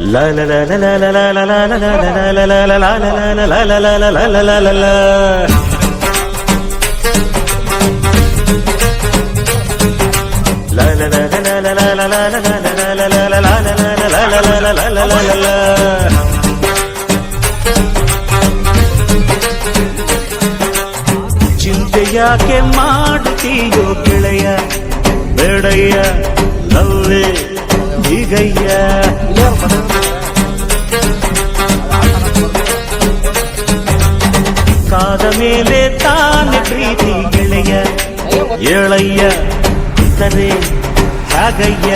La la la la la ಚಿಂತೆಯಾಕೆ ಮಾಡ್ತೀಯೋ ಗೆಳೆಯ ಬೇಡಯ್ಯ ಲವ್ವೇ ಈಗಯ್ಯ ಕಾದ ಮೇಲೆ ತಾನೆ ಪ್ರೀತಿ ಗೆಳೆಯ ಏಳಯ್ಯ ಇತರೆ ಹಾಗಯ್ಯ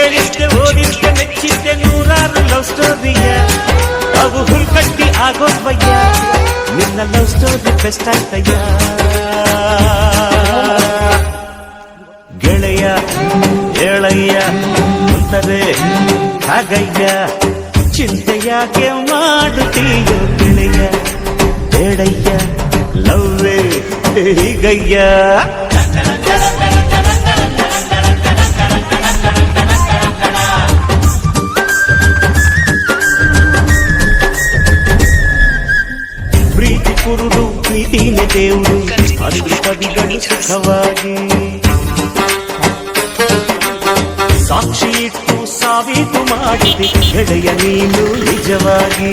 ಕಂಡಿದ್ದೆ ಕೇಳಿದ್ದೆ ಓದಿದ್ದೆ ಮೆಚ್ಚಿದ್ದೆ ನೂರಾರು ಲವ್ ಸ್ಟೋರಿಯ ಅವು ಹುಲ್ಕಟ್ಟಿ ಆಗೋದ್ವಯ್ಯ ನಿನ್ನ ಲವ್ ಸ್ಟೋರಿ ಬೆಸ್ಟ್ ಆಯ್ತಯ್ಯ ಗೆಳೆಯ ಏಳಯ್ಯ ಅಂತಾರೆ ಹಾಗಯ್ಯ ಚಿಂತೆಯಾಗೆ ಮಾಡುತ್ತೀಯೋ ಗೆಳೆಯ ಬೇಡಯ್ಯ ಲವ್ವೇ ಹೀಗಯ್ಯ ದೇವರು ಅದು ಕವಿಗಳು ಸುಖವಾಗಿ ಸಾಕ್ಷಿ ಇಟ್ಟು ಸಾಬೀತು ಮಾಡಿದೆ ಗೆಳೆಯ ನೀನು ನಿಜವಾಗಿ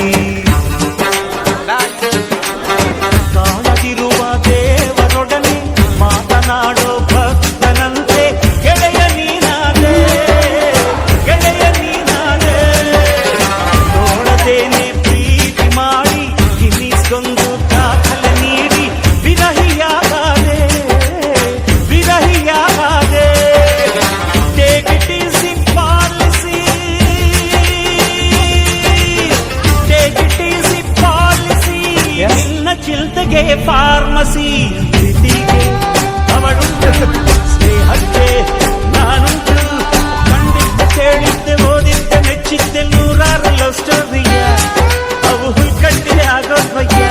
ಫಾರ್ಮಸಿ ಪ್ರೀತಿಗೆ ಅವಳುಂಟು, ಸ್ನೇಹಕ್ಕೆ ನಾನುಂಟು. ಕಂಡಿದ್ದೆ, ಕೇಳಿದ್ದೆ, ಓದಿದ್ದೆ, ಮೆಚ್ಚಿದ್ದೆ, ನೂರಾರು ಲವ್ ಸ್ಟೋರಿಯ ಅವು ಹುಲ್ಕಟ್ಟಿ ಆಗೋದ್ವಯ್ಯ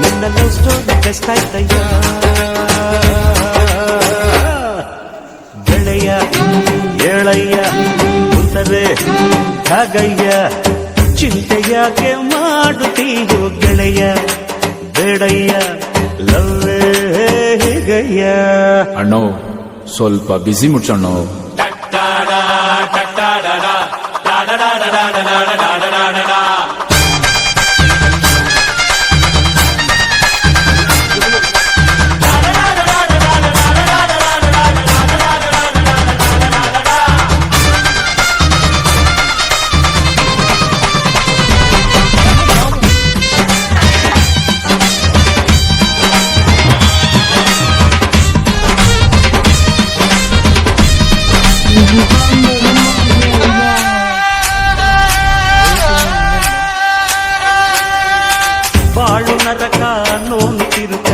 ನಿನ್ನ ಲವ್ ಸ್ಟೋರಿ ಬೆಸ್ಟ್ ಆಯ್ತಯ್ಯ ಗೆಳೆಯ, ಏಳಯ್ಯ ಉತ್ತರೆ ಹಾಗಯ್ಯ ಚಿಂತೆಯಾಕೆ ಮಾಡುತ್ತೀಯೋ ಗೆಳೆಯ, ಬೇಡಯ್ಯ. ಲವ್ವೇ ಹೀಗಯ್ಯ ಅಣ್ಣೋ ಸ್ವಲ್ಪ ಬಿಸಿ ಮುಡ್ಸಣ್ಣೋ ಬಾಳು ನರಕ ನೋನು ತಿರುಕ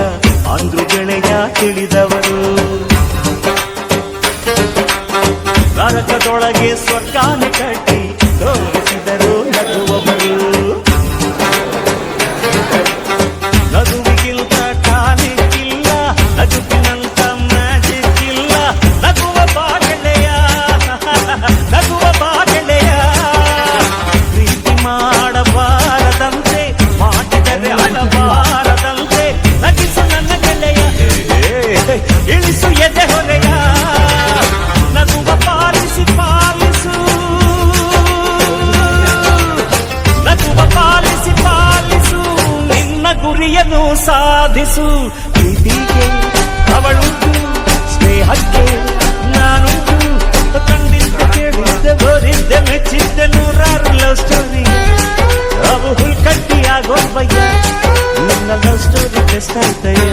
ಅಂದ್ರು ಗೆಳೆಯ ತಿಳಿದವರು. ನರಕದೊಳಗೆ ಗುರಿಯನ್ನು ಸಾಧಿಸು. ಪ್ರೀತಿಗೆ ಅವಳುಂಟು, ಸ್ನೇಹಕ್ಕೆ ನಾನುಂಟು. ಕಂಡಿದ್ದೆ ಕೇಳಿದ್ದೆ, ಬರಿದ್ದೆ, ಮೆಚ್ಚಿದ್ದೆ ನೂರಾರು ಲವ್ ಸ್ಟೋರಿ ಅವು ಹುಲ್ಕಟ್ಟಿ ಆಗೋದ್ವಯ್ಯ ನಿನ್ನ ಲವ್ ಸ್ಟೋರಿ ಬೆಸ್ಟ್ ಆಯ್ತಯ್ಯ.